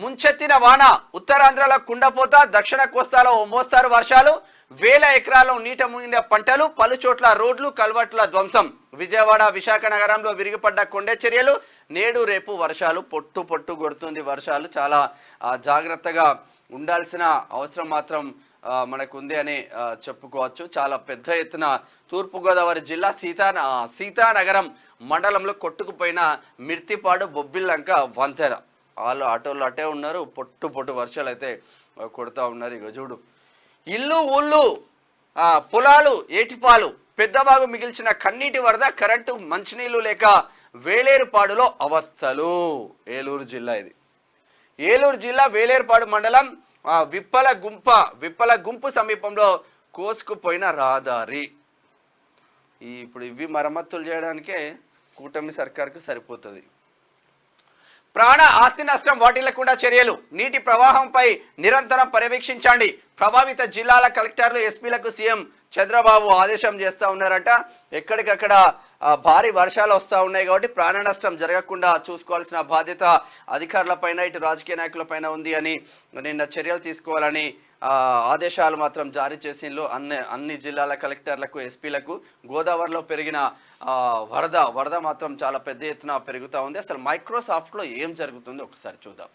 ముంచెత్తిన వాన ఉత్తరాంధ్రలో కుండపోత దక్షిణ కోస్తాలో మోస్తారు వర్షాలు వేల ఎకరాల్లో నీట మునిగిన పంటలు పలు చోట్ల రోడ్లు కల్వర్టుల ధ్వంసం. విజయవాడ విశాఖ నగరంలో విరిగిపడ్డ కొండే చర్యలు నేడు రేపు వర్షాలు పొట్టు పొట్టు కొడుతుంది. వర్షాలు చాలా జాగ్రత్తగా ఉండాల్సిన అవసరం మాత్రం మనకు ఉంది అని చెప్పుకోవచ్చు. చాలా పెద్ద ఎత్తున తూర్పుగోదావరి జిల్లా సీతా సీతానగరం మండలంలో కొట్టుకుపోయిన మిర్తిపాడు బొబ్బిల్లంక వంతెన. వాళ్ళు ఆటోలు అటే ఉన్నారు పొట్టు పొట్టు వర్షాలు అయితే కొడుతూ ఉన్నారు. ఇక చూడు. ఇల్లు ఊళ్ళు పొలాలు ఏటిపాలు పెద్దబాగు మిగిల్చిన కన్నీటి వరద కరెంటు మంచినీళ్ళు లేక వేలేరుపాడులో అవస్థలు. ఏలూరు జిల్లా ఇది. ఏలూరు జిల్లా వేలేరుపాడు మండలం విప్పల గుంప విప్పల గుంపు సమీపంలో కోసుకుపోయిన రహదారి. ఇప్పుడు ఇవి మరమ్మతులు చేయడానికే కూటమి సర్కార్కు సరిపోతుంది. ప్రాణ ఆస్తి నష్టం వాటిల్లకుండా చర్యలు. నీటి ప్రవాహంపై నిరంతరం పర్యవేక్షించండి. ప్రభావిత జిల్లాల కలెక్టర్లు ఎస్పీలకు సీఎం చంద్రబాబు ఆదేశం చేస్తూ ఉన్నారంట. ఎక్కడికక్కడ భారీ వర్షాలు వస్తూ ఉన్నాయి కాబట్టి ప్రాణ నష్టం జరగకుండా చూసుకోవాల్సిన బాధ్యత అధికారులపైన ఇటు రాజకీయ నాయకులపైన ఉంది అని నిన్న చర్యలు తీసుకోవాలని ఆదేశాలు మాత్రం జారీ చేసిండ్రు. అన్ని అన్ని జిల్లాల కలెక్టర్లకు ఎస్పీలకు గోదావరిలో పెరిగిన వరద వరద మాత్రం చాలా పెద్ద ఎత్తున పెరుగుతూ ఉంది. అసలు మైక్రోసాఫ్ట్లో ఏం జరుగుతుందో ఒకసారి చూద్దాం.